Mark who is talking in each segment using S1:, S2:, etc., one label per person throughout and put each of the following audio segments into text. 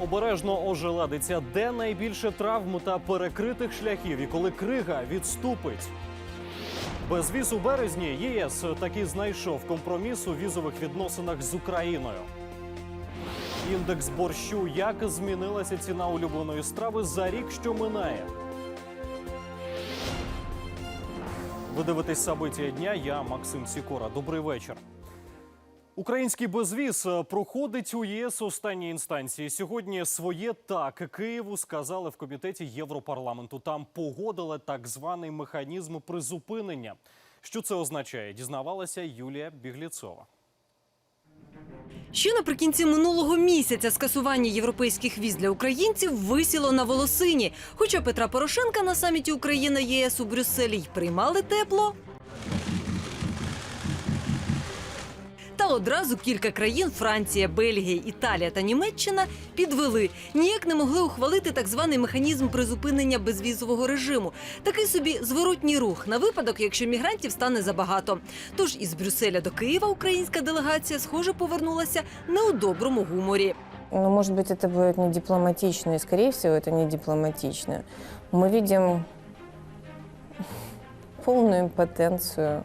S1: Обережно ожеладиться, де найбільше травм та перекритих шляхів, і коли крига відступить. Безвіз у березні ЄС таки знайшов компроміс у візових відносинах з Україною. Індекс борщу. Як змінилася ціна улюбленої страви за рік, що минає? Ви дивитесь собиття дня. Я Максим Сікора. Добрий вечір. Український безвіз е, проходить у ЄС останній інстанції. Сьогодні своє так Києву сказали в комітеті Європарламенту. Там погодили так званий механізм призупинення. Що це означає? Дізнавалася Юлія Бігліцова.
S2: Ще наприкінці минулого місяця скасування європейських віз для українців висіло на волосині. Хоча Петра Порошенка на саміті Україна ЄС у Брюсселі й приймали тепло Та одразу кілька країн Франція, Бельгія, Італія та Німеччина підвели. Ніяк не могли ухвалити так званий механізм призупинення безвізового режиму. Такий собі зворотній рух на випадок, якщо мігрантів стане забагато. Тож із Брюсселя до Києва українська делегація, схоже, повернулася не у доброму гуморі.
S3: Ну, может быть, это будет не дипломатично, и, скорее всего, это не дипломатично. Мы видим полную импотенцию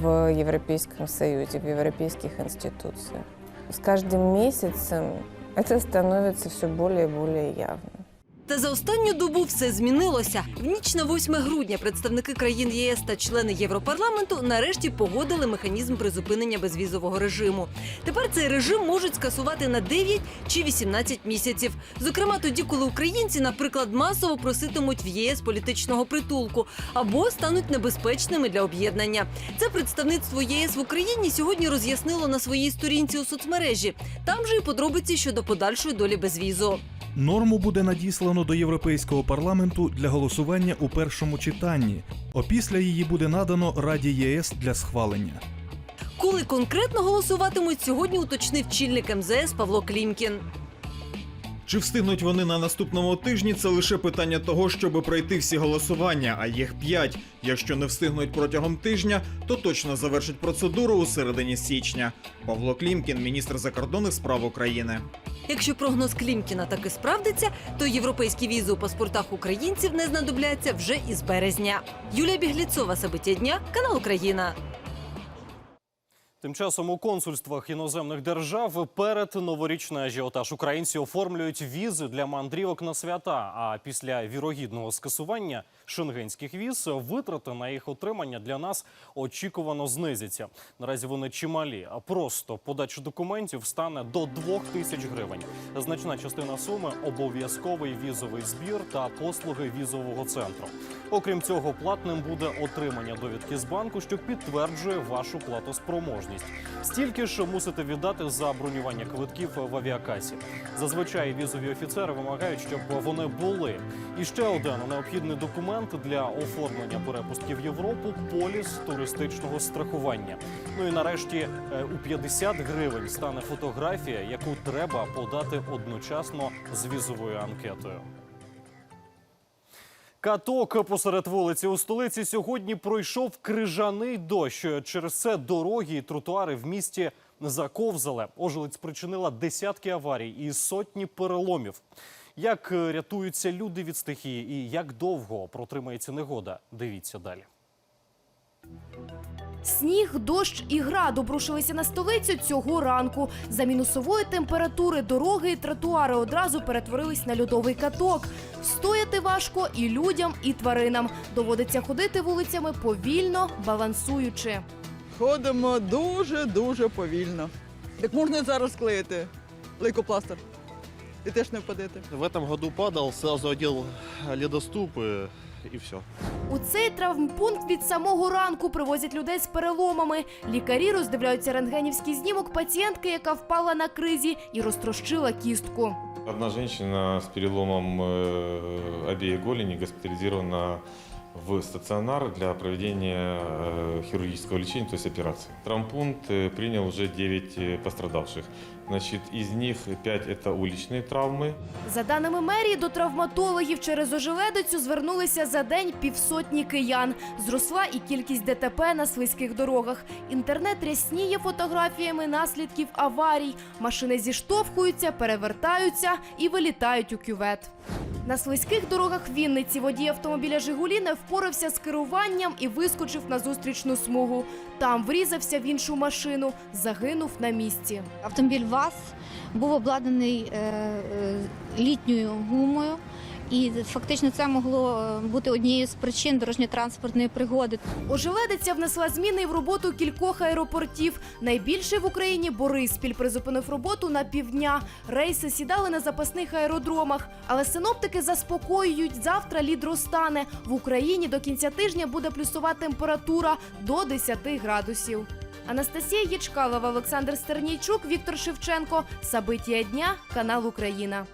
S3: в Европейском Союзе, в европейских институциях. С каждым месяцем это становится все более и более явно.
S2: Та за останню добу все змінилося. В ніч на 8 грудня представники країн ЄС та члени Європарламенту нарешті погодили механізм призупинення безвізового режиму. Тепер цей режим можуть скасувати на 9 чи 18 місяців. Зокрема, тоді, коли українці, наприклад, масово проситимуть в ЄС політичного притулку або стануть небезпечними для об'єднання. Це представництво ЄС в Україні сьогодні роз'яснило на своїй сторінці у соцмережі. Там же і подробиці щодо подальшої долі безвізу.
S4: Норму буде надіслано до Європейського парламенту для голосування у першому читанні. Опісля її буде надано Раді ЄС для схвалення.
S2: Коли конкретно голосуватимуть, сьогодні уточнив чільник МЗС Павло Клімкін.
S5: Чи встигнуть вони на наступному тижні? Це лише питання того, щоб пройти всі голосування, а їх п'ять. Якщо не встигнуть протягом тижня, то точно завершать процедуру у середині січня. Павло Клімкін, міністр закордонних справ України.
S2: Якщо прогноз Клімкіна таки справдиться, то європейські візи у паспортах українців не знадобляться вже із березня. Юлія Бігліцова, Сабиття дня, канал Україна.
S1: Тим часом у консульствах іноземних держав перед новорічний ажіотаж українці оформлюють візи для мандрівок на свята. А після вірогідного скасування шенгенських віз витрати на їх отримання для нас очікувано знизяться. Наразі вони чималі. А просто подача документів стане до 2 тисяч гривень. Значна частина суми обов'язковий візовий збір та послуги візового центру. Окрім цього, платним буде отримання довідки з банку, що підтверджує вашу платоспроможність. Стільки ж мусите віддати за бронювання квитків в авіакасі. Зазвичай візові офіцери вимагають, щоб вони були. І ще один необхідний документ для оформлення перепустки в Європу поліс туристичного страхування. Ну і нарешті е, у 50 гривень стане фотографія, яку треба подати одночасно з візовою анкетою. Каток посеред вулиці у столиці сьогодні пройшов крижаний дощ. Через це дороги і тротуари в місті заковзали. Ожелець спричинила десятки аварій і сотні переломів. Як рятуються люди від стихії і як довго протримається негода? Дивіться далі.
S6: Сніг, дощ і град обрушилися на столицю цього ранку. За мінусової температури дороги і тротуари одразу перетворились на льодовий каток. Стояти важко і людям, і тваринам. Доводиться ходити вулицями повільно, балансуючи.
S7: Ходимо дуже-дуже повільно. Так можна зараз клеїти лейкопластир. І теж не впадете.
S8: В этом году падал, сразу одел ледоступы и все.
S6: У цей травмпункт від самого ранку привозять людей з переломами. Лікарі роздивляються рентгенівський знімок пацієнтки, яка впала на кризі і розтрощила кістку.
S9: Одна женщина с переломом э, обеих голени госпитализирована в стационар для проведения э, хирургического лечения, то есть операции. Травмпункт э, принял уже 9 э, пострадавших. Значит, из них 5 это уличные травмы,
S6: За даними мерії, до травматологів через ожеледицю звернулися за день півсотні киян. Зросла і кількість ДТП на слизьких дорогах. Інтернет рясніє фотографіями наслідків аварій. Машини зіштовхуються, перевертаються і вилітають у кювет. На слизьких дорогах Вінниці водій автомобіля Жигулі не впорався з керуванням і вискочив на зустрічну смугу. Там врізався в іншу машину, загинув на місці.
S10: Автомобіль ВАЗ був обладнаний е, е, літньою гумою, і фактично це могло е, бути однією з причин дорожньо-транспортної пригоди.
S6: Ожеледиця внесла зміни в роботу кількох аеропортів. Найбільший в Україні Бориспіль призупинив роботу на півдня. Рейси сідали на запасних аеродромах. Але синоптики заспокоюють, завтра лід розтане. В Україні до кінця тижня буде плюсова температура до 10 градусів. Анастасія Єчкалова, Олександр Стернійчук, Віктор Шевченко. Сабитія дня, канал Україна.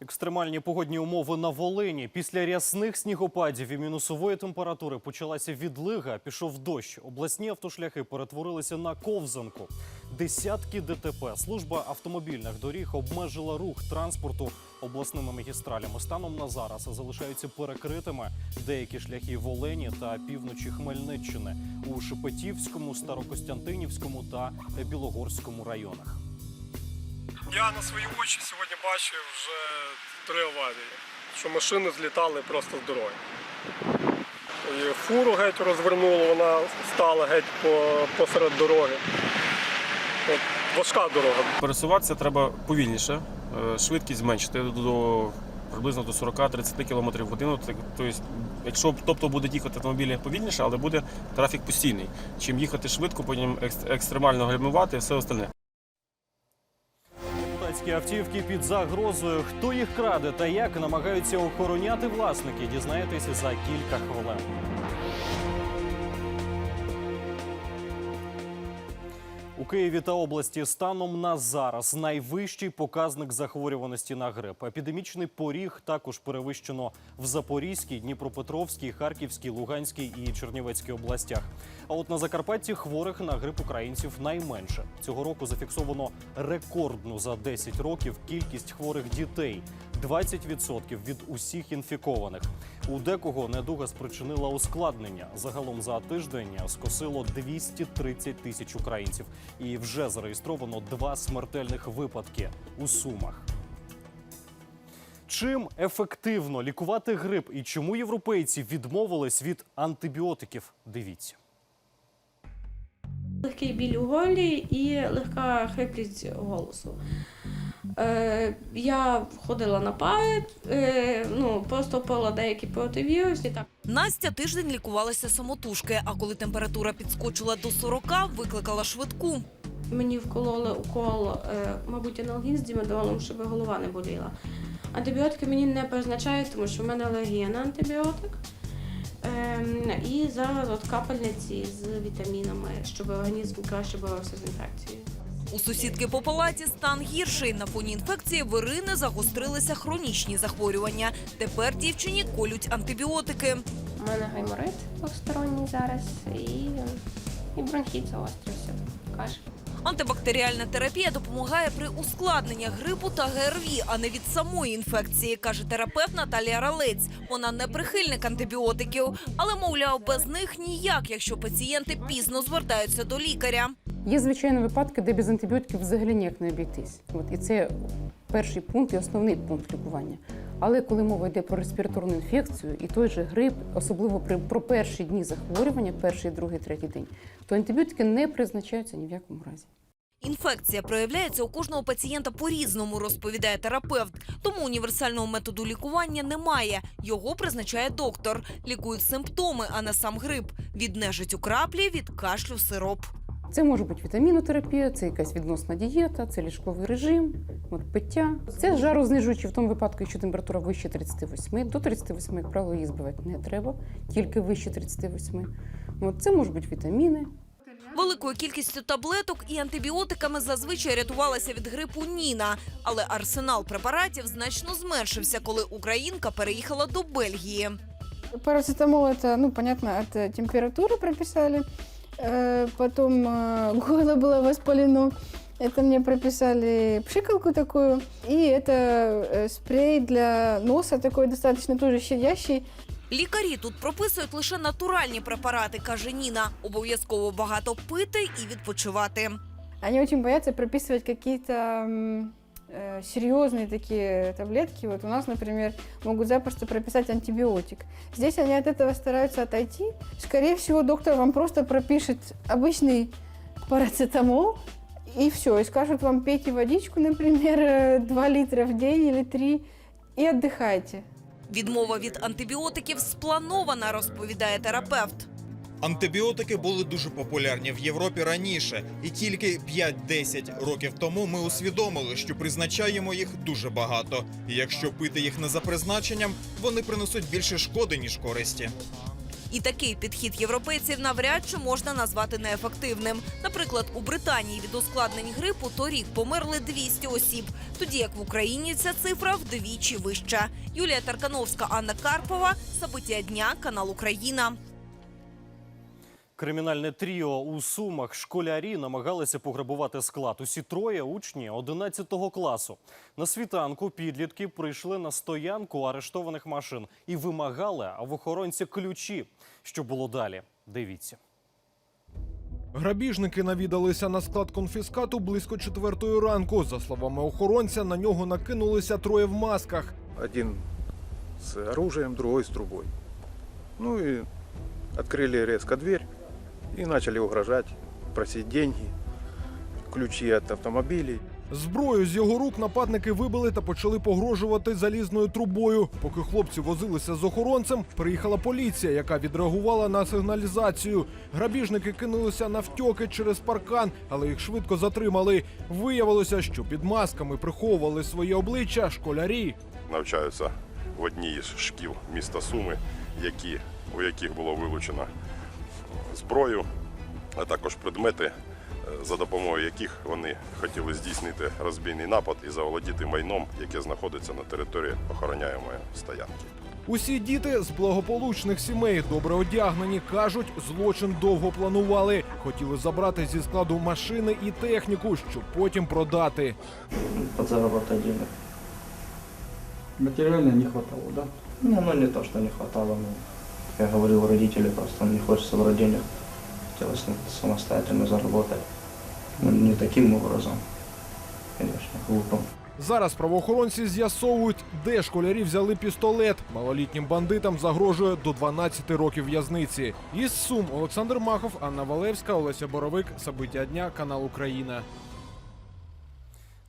S1: Екстремальні погодні умови на Волині. Після рясних снігопадів і мінусової температури почалася відлига, пішов дощ. Обласні автошляхи перетворилися на ковзанку. Десятки ДТП. Служба автомобільних доріг обмежила рух транспорту обласними магістралями. Станом на зараз залишаються перекритими деякі шляхи Волині та півночі Хмельниччини у Шепетівському, Старокостянтинівському та Білогорському районах.
S11: Я на свої очі сьогодні бачив вже три аварії, що машини злітали просто з дороги. І фуру геть розвернуло, вона стала геть по, посеред дороги. От, важка дорога.
S12: Пересуватися треба повільніше, е, швидкість зменшити до приблизно до 40-30 км в годину. Тобто, якщо тобто буде їхати автомобілі повільніше, але буде трафік постійний. Чим їхати швидко, потім екстремально гальмувати і все остальне.
S1: Депутатські автівки під загрозою. Хто їх краде та як намагаються охороняти власники, дізнаєтеся за кілька хвилин. У Києві та області станом на зараз найвищий показник захворюваності на грип. Епідемічний поріг також перевищено в Запорізькій, Дніпропетровській, Харківській, Луганській і Чернівецькій областях. А от на Закарпатті хворих на грип українців найменше. Цього року зафіксовано рекордну за 10 років кількість хворих дітей 20% від усіх інфікованих. У декого недуга спричинила ускладнення. Загалом за тиждень скосило 230 тисяч українців, і вже зареєстровано два смертельних випадки у Сумах. Чим ефективно лікувати грип і чому європейці відмовились від антибіотиків? Дивіться.
S13: Легкий біль у горлі і легка хрипкість голосу. Е, я ходила на ПАЕ, е, ну, просто пила деякі противірусні. Так.
S14: Настя тиждень лікувалася самотужки, а коли температура підскочила до 40, викликала швидку.
S13: Мені вкололи укол, е, мабуть, аналгін з дімедолом, щоб голова не боліла. Антибіотики мені не призначають, тому що в мене алергія на антибіотик. Ем, і зараз от капельниці з вітамінами, щоб організм краще боровся з інфекцією.
S14: У сусідки по палаті стан гірший. На фоні інфекції в Ірини загострилися хронічні захворювання. Тепер дівчині колють антибіотики.
S13: У мене гайморит двосторонній зараз і, і бронхіт загострився. Кашель.
S14: Антибактеріальна терапія допомагає при ускладненнях грипу та ГРВІ, а не від самої інфекції, каже терапевт Наталія Ралець. Вона не прихильник антибіотиків, але мовляв, без них ніяк, якщо пацієнти пізно звертаються до лікаря.
S15: Є звичайні випадки, де без антибіотиків взагалі ніяк не обійтись. От і це перший пункт і основний пункт лікування. Але коли мова йде про респіраторну інфекцію і той же грип, особливо при про перші дні захворювання, перший, другий, третій день, то антибіотики не призначаються ні в якому разі.
S14: Інфекція проявляється у кожного пацієнта по-різному, розповідає терапевт. Тому універсального методу лікування немає. Його призначає доктор. Лікують симптоми, а не сам грип. Від нежиттю краплі, від кашлю сироп.
S15: Це може бути вітамінотерапія, це якась відносна дієта, це ліжковий режим, от пиття. Це жарознижуючі в тому випадку, якщо температура вище 38. До 38, як правило, її збивати не треба, тільки вище 38. От це можуть бути вітаміни,
S14: Великою кількістю таблеток і антибіотиками зазвичай рятувалася від грипу Ніна. Але арсенал препаратів значно зменшився, коли українка переїхала до Бельгії.
S16: Парацетамол это, ну, понятно, от э, температуры прописали. Э, Потом э, горло было воспалено. Это мне прописали пшикалку такую. И это э, спрей для носа, такой достаточно тоже щадящий.
S14: Лікарі тут прописують лише натуральні препарати, каже Ніна. Обов'язково багато пити і відпочивати.
S16: Они очень боятся прописывать какие-то м, э, серьезные такие таблетки. Вот у нас, например, могут запросто прописать антибиотик. Здесь они от этого стараются отойти. Скорее всего, доктор вам просто пропишет обычный парацетамол, и все, и скажут вам пейте водичку, например, 2 литра в день или 3, и отдыхайте.
S14: Відмова від антибіотиків спланована, розповідає терапевт.
S2: Антибіотики були дуже популярні в Європі раніше, і тільки 5-10 років тому ми усвідомили, що призначаємо їх дуже багато. І якщо пити їх не за призначенням, вони принесуть більше шкоди ніж користі.
S14: І такий підхід європейців навряд чи можна назвати неефективним. Наприклад, у Британії від ускладнень грипу торік померли 200 осіб, тоді як в Україні ця цифра вдвічі вища. Юлія Таркановська, Анна Карпова, Сабиття дня, канал Україна.
S1: Кримінальне тріо у Сумах школярі намагалися пограбувати склад. Усі троє учні 11 класу. На світанку підлітки прийшли на стоянку арештованих машин і вимагали в охоронця ключі. Що було далі? Дивіться.
S17: Грабіжники навідалися на склад конфіскату близько четвертої ранку. За словами охоронця, на нього накинулися троє в масках.
S18: Один с оружием, другой с трубой. Ну и открыли резко дверь и начали угрожать, просить деньги, ключи от автомобилей.
S17: Зброю з його рук нападники вибили та почали погрожувати залізною трубою. Поки хлопці возилися з охоронцем, приїхала поліція, яка відреагувала на сигналізацію. Грабіжники кинулися на втьоки через паркан, але їх швидко затримали. Виявилося, що під масками приховували своє обличчя школярі.
S19: навчаються в одній із шкіл міста Суми, які, у яких було вилучено зброю, а також предмети, е, за допомогою яких вони хотіли здійснити розбійний напад і заволодіти майном, яке знаходиться на території охороняємої стоянки.
S17: Усі діти з благополучних сімей добре одягнені. кажуть, злочин довго планували. Хотіли забрати зі складу машини і техніку, щоб потім продати.
S7: подзаработать денег.
S20: Материально не хватало, да?
S7: Не, ну не то, что не хватало. Ну, я говорил родителям, просто не хочется брать денег. Хотелось самостоятельно заработать. Ну, не таким образом, конечно, глупым.
S17: Зараз правоохоронці з'ясовують, де школярі взяли пістолет. Малолітнім бандитам загрожує до 12 років в'язниці. Із Сум Олександр Махов, Анна Валевська, Олеся Боровик. Собиття дня, канал Україна.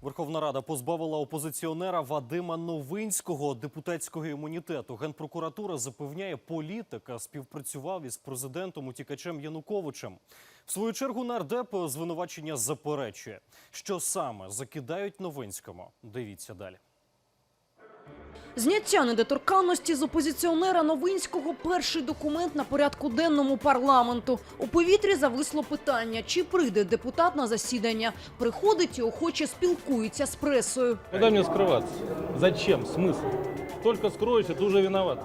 S1: Верховна Рада позбавила опозиціонера Вадима Новинського депутатського імунітету. Генпрокуратура запевняє, політика співпрацював із президентом утікачем Януковичем. В свою чергу нардеп звинувачення заперечує. Що саме закидають Новинському? Дивіться далі.
S21: Зняття недоторканності з опозиціонера Новинського перший документ на порядку денному парламенту. У повітрі зависло питання, чи прийде депутат на засідання. Приходить і охоче спілкується з пресою.
S22: Куда мне скрываться? Зачем? Смысл? Только скроюсь, и ты уже виноват.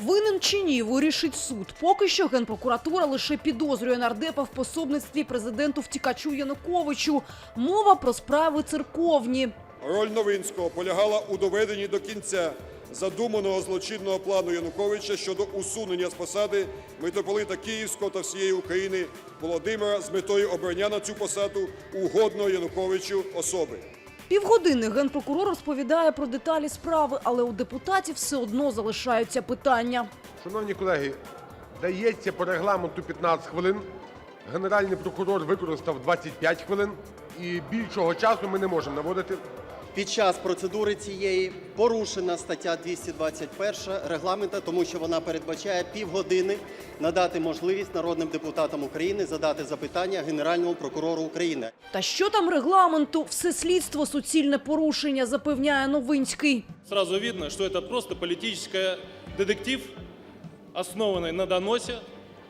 S21: Винен чи ні, вирішить суд. Поки що генпрокуратура лише підозрює нардепа в пособництві президенту втікачу Януковичу. Мова про справи церковні.
S23: Роль Новинського полягала у доведенні до кінця задуманого злочинного плану Януковича щодо усунення з посади митрополита Київського та всієї України Володимира з метою обрання на цю посаду угодного Януковичу особи.
S21: Півгодини генпрокурор розповідає про деталі справи, але у депутатів все одно залишаються питання.
S24: Шановні колеги, дається по регламенту 15 хвилин. Генеральний прокурор використав 25 хвилин, і більшого часу ми не можемо наводити.
S25: Під час процедури цієї порушена стаття 221 регламента, тому що вона передбачає півгодини надати можливість народним депутатам України задати запитання Генеральному прокурору України.
S21: Та що там регламенту? Все слідство суцільне порушення, запевняє Новинський.
S22: Сразу видно, что это просто политический детектив, основанный на доносе,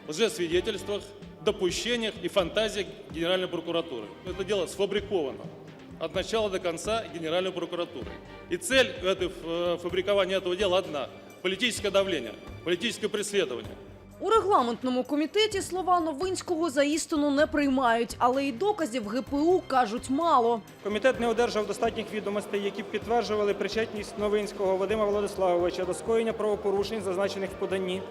S22: лжесвидетельствах, допущениях и фантазиях Генеральной прокуратуры. Это дело сфабриковано от начала до конца Генеральной прокуратуры. И цель этой, э, фабрикования этого дела одна политическое давление, политическое преследование.
S21: У регламентному комітеті слова Новинського за істину не приймають, але і доказів ГПУ кажуть мало.
S26: Комітет не одержав достатніх відомостей, які б підтверджували причетність Новинського Вадима Владиславовича до скоєння правопорушень, зазначених в поданні,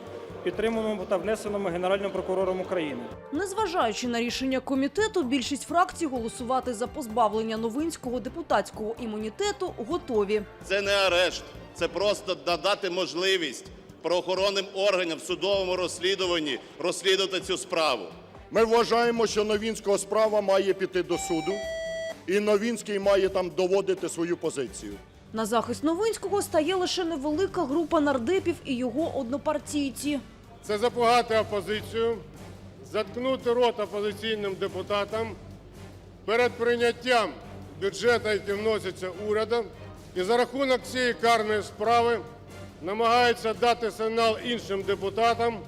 S26: підтриманому та внесеному Генеральним прокурором України.
S21: Незважаючи на рішення комітету, більшість фракцій голосувати за позбавлення Новинського депутатського імунітету готові.
S4: Це не арешт, це просто надати можливість правоохоронним органам в судовому розслідуванні розслідувати цю справу.
S27: Ми вважаємо, що Новінського справа має піти до суду, і Новінський має там доводити свою позицію.
S21: На захист Новинського стає лише невелика група нардепів і його однопартійці.
S20: Це запугати опозицію, заткнути рот опозиційним депутатам перед прийняттям бюджету, який вноситься урядом, і за рахунок цієї карної справи намагаються дати сигнал іншим депутатам,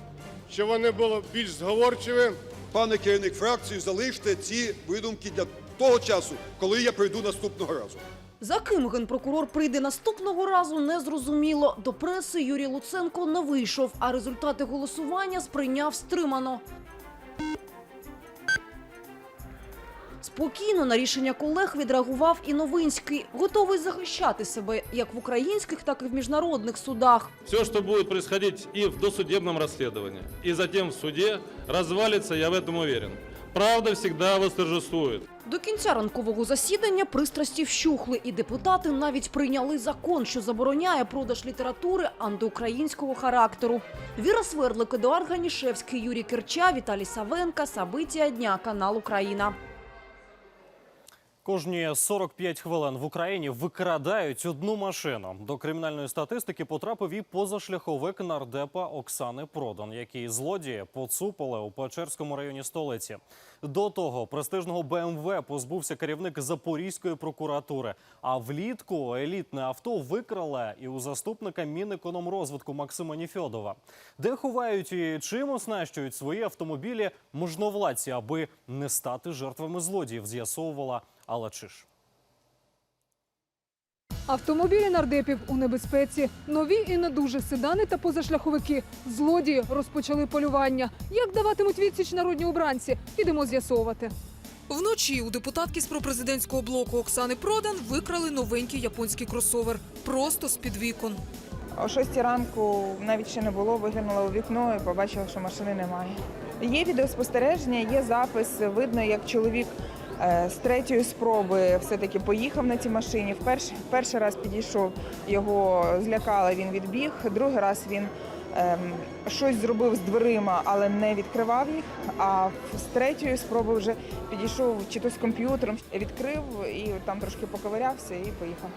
S20: що вони були більш зговорчиві.
S23: Пане керівник фракції, залиште ці видумки для того часу, коли я прийду наступного разу.
S21: За ким генпрокурор прийде наступного разу, не зрозуміло. До преси Юрій Луценко не вийшов, а результати голосування сприйняв стримано. Спокійно на рішення колег відреагував і Новинський, готовий захищати себе як в українських, так і в міжнародних судах.
S22: Все, что будет происходить и в досудебном расследовании, и затем в суде, развалится, я в этом уверен. Правда завжди восторжествует.
S21: До кінця ранкового засідання пристрасті вщухли, і депутати навіть прийняли закон, що забороняє продаж літератури антиукраїнського характеру. Віра Свердлик, Едуард Ганішевський, Юрій Кирча, Віталій Савенка, Сабиття дня, канал Україна.
S1: Кожні 45 хвилин в Україні викрадають одну машину. До кримінальної статистики потрапив і позашляховик нардепа Оксани Продан, який злодії поцупили у Печерському районі столиці. До того престижного БМВ позбувся керівник Запорізької прокуратури. А влітку елітне авто викрали і у заступника Мінекономрозвитку Максима Ніфьодова. Де ховають і чим оснащують свої автомобілі можновладці, аби не стати жертвами злодіїв, з'ясовувала Алла Чиш.
S28: Автомобілі нардепів у небезпеці. Нові і не дуже седани та позашляховики. Злодії розпочали полювання. Як даватимуть відсіч народні обранці? Підемо з'ясовувати.
S29: Вночі у депутатки з пропрезидентського блоку Оксани Продан викрали новенький японський кросовер просто з-під вікон.
S30: О 6 ранку навіть ще не було, виглянула у вікно і побачила, що машини немає. Є відеоспостереження, є запис. Видно, як чоловік з третьої спроби все-таки поїхав на цій машині. В перший, перший раз підійшов, його злякали, він відбіг. Другий раз він ем, щось зробив з дверима, але не відкривав їх. А з третьої спроби вже підійшов чи то з комп'ютером, відкрив і там трошки поковирявся і поїхав.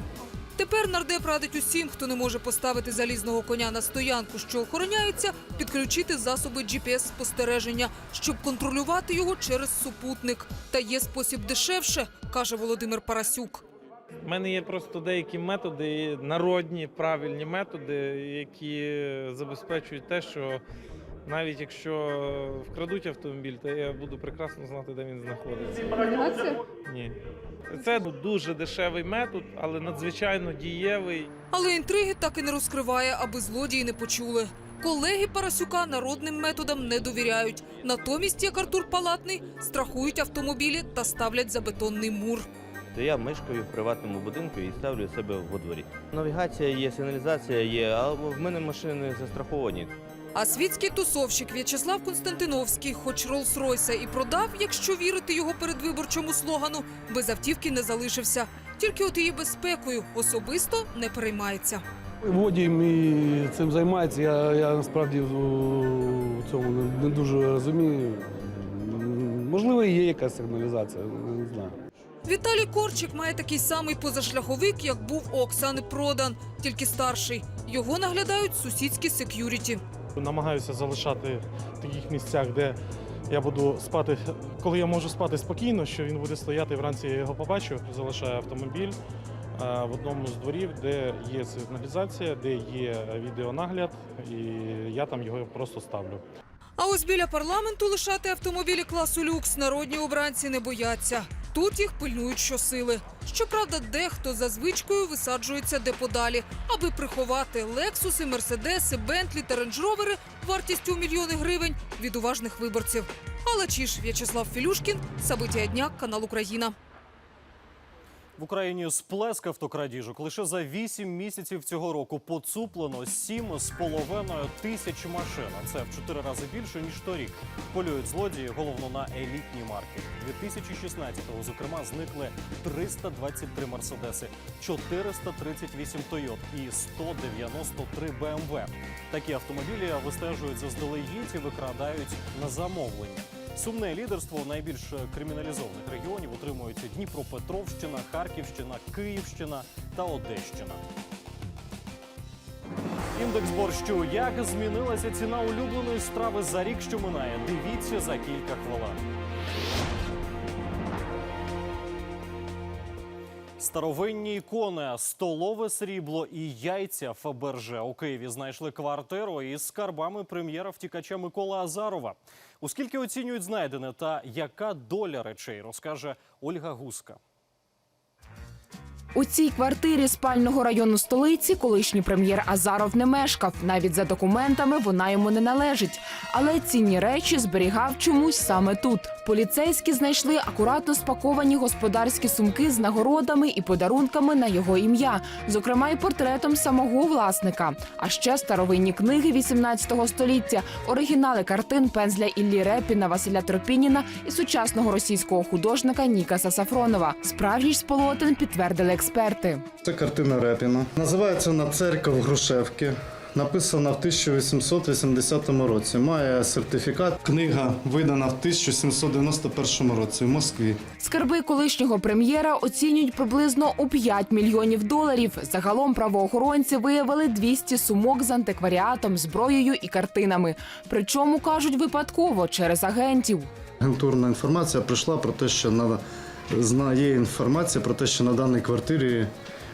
S29: Тепер нардеп радить усім, хто не може поставити залізного коня на стоянку, що охороняється, підключити засоби GPS-спостереження, щоб контролювати його через супутник. Та є спосіб дешевше, каже Володимир Парасюк.
S31: У мене є просто деякі методи, народні правильні методи, які забезпечують те, що навіть якщо вкрадуть автомобіль, то я буду прекрасно знати, де він знаходиться. Ні. Це дуже дешевий метод, але надзвичайно дієвий.
S29: Але інтриги так і не розкриває, аби злодії не почули. Колеги Парасюка народним методам не довіряють. Натомість, як Артур Палатний, страхують автомобілі та ставлять за бетонний мур.
S32: То я мешкаю в приватному будинку і ставлю себе во дворі. Навігація є, сигналізація є, а в мене машини застраховані.
S29: А світський тусовщик В'ячеслав Константиновський, хоч Роллс-Ройса і продав, якщо вірити його передвиборчому слогану, без автівки не залишився. Тільки от її безпекою особисто не переймається.
S33: Водієм і цим займається. Я, я насправді в цьому не, не дуже розумію. Можливо, є якась сигналізація, не знаю.
S29: Віталій Корчик має такий самий позашляховик, як був у Оксани Продан, тільки старший. Його наглядають сусідські сек'юріті.
S34: Намагаюся залишати в таких місцях, де я буду спати, коли я можу спати спокійно, що він буде стояти вранці, я його побачу. Залишаю автомобіль е, в одному з дворів, де є сигналізація, де є відеонагляд, і я там його просто ставлю.
S29: А ось біля парламенту лишати автомобілі класу люкс народні обранці не бояться. Тут їх пильнують щосили. Щоправда, дехто за звичкою висаджується де подалі, аби приховати лексуси, мерседеси, бентлі та рейндж-ровери вартістю мільйони гривень від уважних виборців. Але чи ж В'ячеслав Філюшкін, Сабиття дня, канал Україна.
S1: В Україні сплеск автокрадіжок. Лише за 8 місяців цього року поцуплено 7 з половиною тисяч машин. А Це в 4 рази більше, ніж торік. Полюють злодії головно на елітні марки. 2016-го, зокрема, зникли 323 мерседеси, 438 Тойот і 193 БМВ. Такі автомобілі вистежують заздалегідь і викрадають на замовлення. Сумне лідерство найбільш криміналізованих регіонів отримують Дніпропетровщина, Харківщина, Київщина та Одещина. Індекс борщу. Як змінилася ціна улюбленої страви за рік, що минає? Дивіться за кілька хвилин. Старовинні ікони, столове срібло і яйця Фаберже у Києві знайшли квартиру із скарбами прем'єра втікача Миколи Азарова. Оскільки оцінюють знайдене та яка доля речей, розкаже Ольга Гуска.
S35: У цій квартирі спального району столиці колишній прем'єр Азаров не мешкав. Навіть за документами вона йому не належить. Але цінні речі зберігав чомусь саме тут. Поліцейські знайшли акуратно спаковані господарські сумки з нагородами і подарунками на його ім'я, зокрема й портретом самого власника. А ще старовинні книги 18 століття, оригінали картин пензля Іллі Репіна, Василя Тропініна і сучасного російського художника Нікаса Сафронова. Справжність полотен підтвердили експерти.
S36: Це картина Репіна. Називається «На церква в Грушевці». Написана в 1880 році. Має сертифікат. Книга видана в 1791 році в Москві.
S35: Скарби колишнього прем'єра оцінюють приблизно у 5 мільйонів доларів. Загалом правоохоронці виявили 200 сумок з антикваріатом, зброєю і картинами. Причому кажуть випадково через агентів.
S36: Агентурна інформація прийшла про те, що на є інформація про те, що на даній квартирі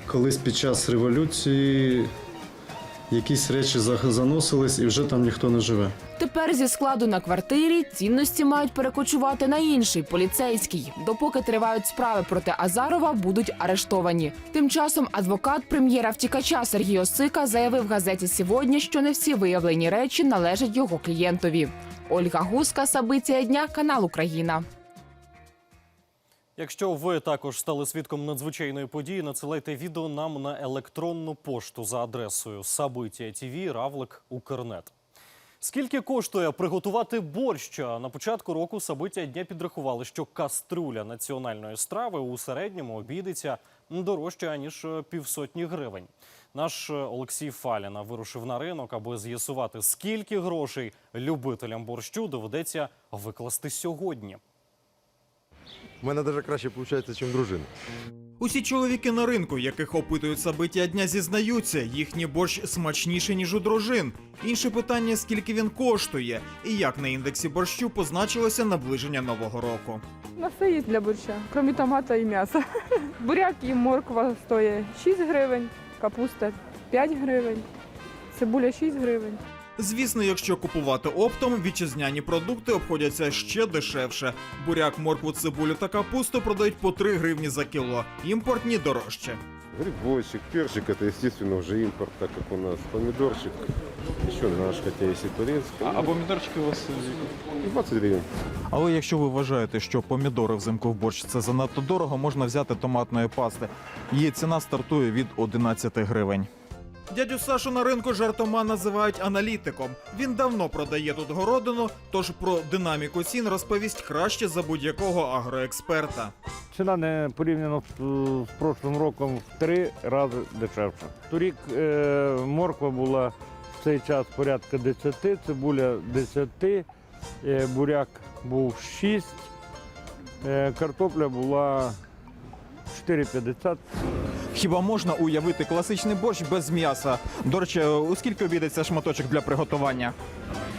S36: колись під час революції якісь речі заносились і вже там ніхто не живе.
S35: Тепер зі складу на квартирі цінності мають перекочувати на інший поліцейський. Допоки тривають справи проти Азарова, будуть арештовані. Тим часом адвокат прем'єра втікача Сергій Осика заявив газеті сьогодні, що не всі виявлені речі належать його клієнтові. Ольга Гуска, Сабиція дня, канал Україна.
S1: Якщо ви також стали свідком надзвичайної події, надсилайте відео нам на електронну пошту за адресою Sabиtia.tv Равлик. Скільки коштує приготувати борщ? На початку року Сабиття дня підрахували, що каструля національної страви у середньому обійдеться дорожче ніж півсотні гривень. Наш Олексій Фаліна вирушив на ринок, аби з'ясувати, скільки грошей любителям борщу доведеться викласти сьогодні.
S37: У мене навіть краще виходить, ніж дружина.
S5: Усі чоловіки на ринку, яких опитують собиття дня, зізнаються, їхній борщ смачніший, ніж у дружин. Інше питання, скільки він коштує, і як на індексі борщу позначилося наближення нового року.
S30: На все є для борща, крім томата і м'яса. Буряк і морква стоїть 6 гривень, капуста 5 гривень, цибуля 6 гривень.
S5: Звісно, якщо купувати оптом, вітчизняні продукти обходяться ще дешевше. Буряк, моркву, цибулю та капусту продають по 3 гривні за кіло. Імпортні дорожче.
S37: Грибочек, перчик, это, естественно, уже импорт, так как у нас помидорчик, еще наш, хотя есть и турецкий.
S5: А помідорчики у вас
S37: 20 гривен.
S5: Але якщо ви вважаєте, що помідори взимку в борщ це занадто дорого, можна взяти томатної пасти. Її ціна стартує від 11 гривень. Дядю Сашу на ринку жартома називають аналітиком. Він давно продає тут городину, тож про динаміку цін розповість краще за будь-якого агроексперта.
S38: Ціна не порівняно з, з прошлим роком в три рази дешевша. Торік е, морква була в цей час порядка 10, цибуля 10, е, буряк був 6, е, картопля була 4,50.
S5: Хіба можна уявити класичний борщ без м'яса? До речі, у скільки обійдеться шматочок для приготування?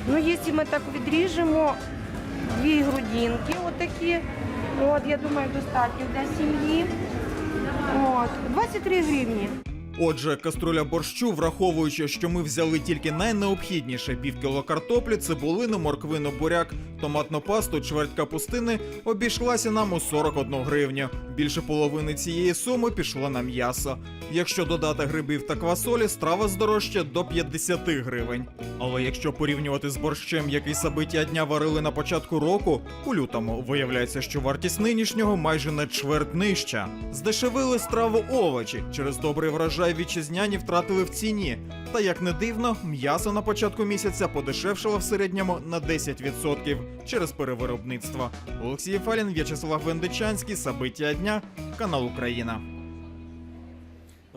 S39: Ну, якщо ми так відріжемо дві грудинки, отакі, от, я думаю, достатньо для сім'ї. От, 23 гривні.
S5: Отже, каструля борщу, враховуючи, що ми взяли тільки найнеобхідніше пів кіло картоплі, цибулину, морквину, буряк, томатну пасту, чверть капустини, обійшлася нам у 41 гривню. Більше половини цієї суми пішло на м'ясо. Якщо додати грибів та квасолі, страва здорожча до 50 гривень. Але якщо порівнювати з борщем, який сабиття дня варили на початку року, у лютому виявляється, що вартість нинішнього майже на чверть нижча. Здешевили страву овочі. Через добрий врожай вітчизняні втратили в ціні. Та як не дивно, м'ясо на початку місяця подешевшало в середньому на 10% через перевиробництво. Олексій Фалін, В'ячеслав Вендичанський, Сабиття дня, канал Україна.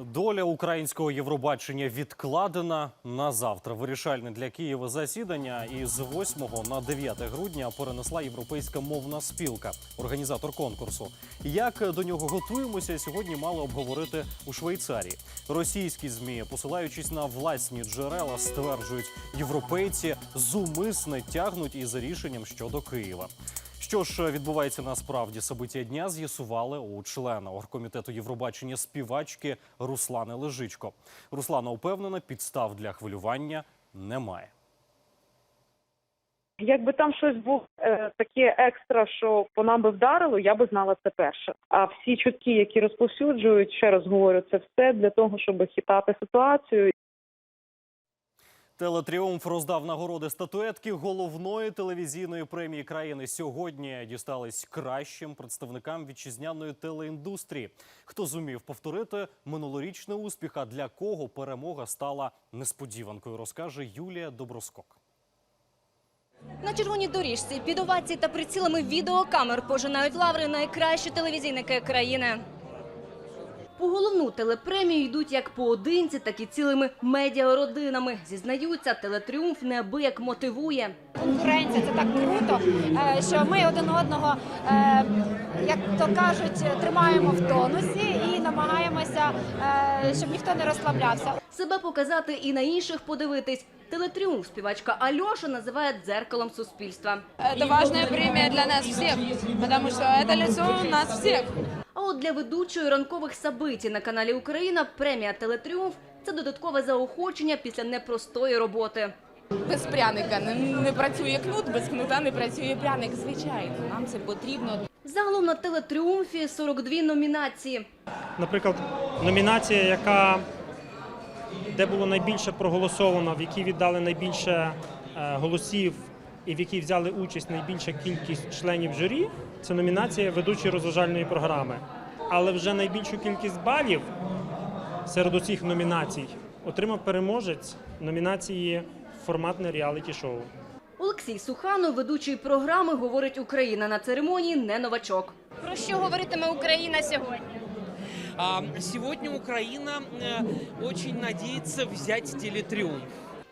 S1: Доля українського Євробачення відкладена на завтра. Вирішальне для Києва засідання із 8 на 9 грудня перенесла європейська мовна спілка, організатор конкурсу. Як до нього готуємося, сьогодні мали обговорити у Швейцарії. Російські змі, посилаючись на власні джерела, стверджують, європейці зумисне тягнуть із рішенням щодо Києва. Що ж відбувається насправді собиття дня, з'ясували у члена оргкомітету Євробачення співачки Руслани Лежичко. Руслана упевнена, підстав для хвилювання немає.
S40: Якби там щось було е, таке екстра, що по нам би вдарило, я би знала це перше. А всі чутки, які розповсюджують, ще раз говорю, це все для того, щоб хитати ситуацію.
S1: Телетріумф роздав нагороди статуетки головної телевізійної премії країни. Сьогодні дістались кращим представникам вітчизняної телеіндустрії. Хто зумів повторити минулорічний успіх, а для кого перемога стала несподіванкою, розкаже Юлія Доброскок.
S41: На червоній доріжці під овації та прицілами відеокамер пожинають лаври найкращі телевізійники країни. У головну телепремію йдуть як поодинці, так і цілими медіародинами. Зізнаються, телетріумф неабияк мотивує.
S42: конкуренція це так круто, е, що ми один одного, е, як то кажуть, тримаємо в тонусі і намагаємося, е, щоб ніхто не розслаблявся.
S41: Себе показати і на інших подивитись. Телетріумф співачка Альоша називає дзеркалом суспільства.
S42: Це важлива премія для нас всіх, тому що це лицо нас всіх.
S41: А от для ведучої ранкових сабиті на каналі Україна премія Телетріумф це додаткове заохочення після непростої роботи.
S42: Без пряника не, не працює кнут, без кнута не працює пряник. Звичайно, нам це потрібно.
S41: Загалом на телетріумфі 42 номінації.
S43: Наприклад, номінація, яка де було найбільше проголосовано, в якій віддали найбільше е, голосів і в якій взяли участь найбільша кількість членів журі, це номінація ведучої розважальної програми. Але вже найбільшу кількість балів серед усіх номінацій отримав переможець номінації форматне реаліті-шоу.
S41: Олексій Суханов, ведучий програми, говорить Україна на церемонії не новачок.
S42: Про що говоритиме Україна сьогодні?
S44: А, Сегодня Украина э, очень надеется взять телетриумф.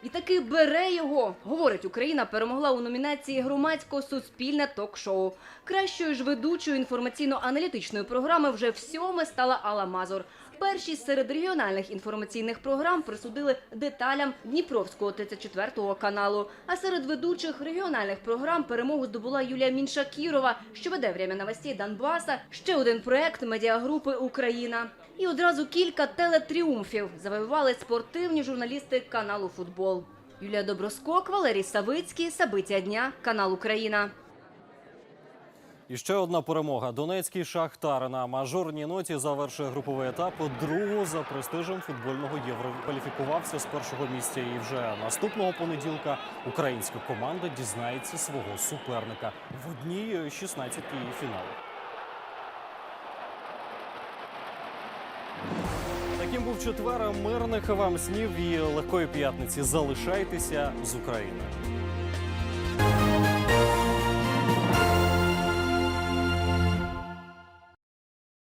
S41: І таки бере його. Говорить, Україна перемогла у номінації громадського суспільне ток-шоу. Кращою ж ведучою інформаційно-аналітичної програми вже всьоме стала Алла Мазур. Першість серед регіональних інформаційних програм присудили деталям Дніпровського 34-го каналу. А серед ведучих регіональних програм перемогу здобула Юлія Міншакірова, що веде «Время новостей Донбаса. Ще один проект медіагрупи Україна. І одразу кілька телетріумфів завоювали спортивні журналісти каналу Футбол. Юлія Доброскок, Валерій Савицький, Сабиття дня, канал Україна.
S1: І ще одна перемога. Донецький шахтар на мажорній ноті завершує груповий етап другого за престижем футбольного євро. Кваліфікувався з першого місця. І вже наступного понеділка українська команда дізнається свого суперника в одній 16-й фіналу. Таким був четвер. Мирних вам снів і легкої п'ятниці. Залишайтеся з Україною.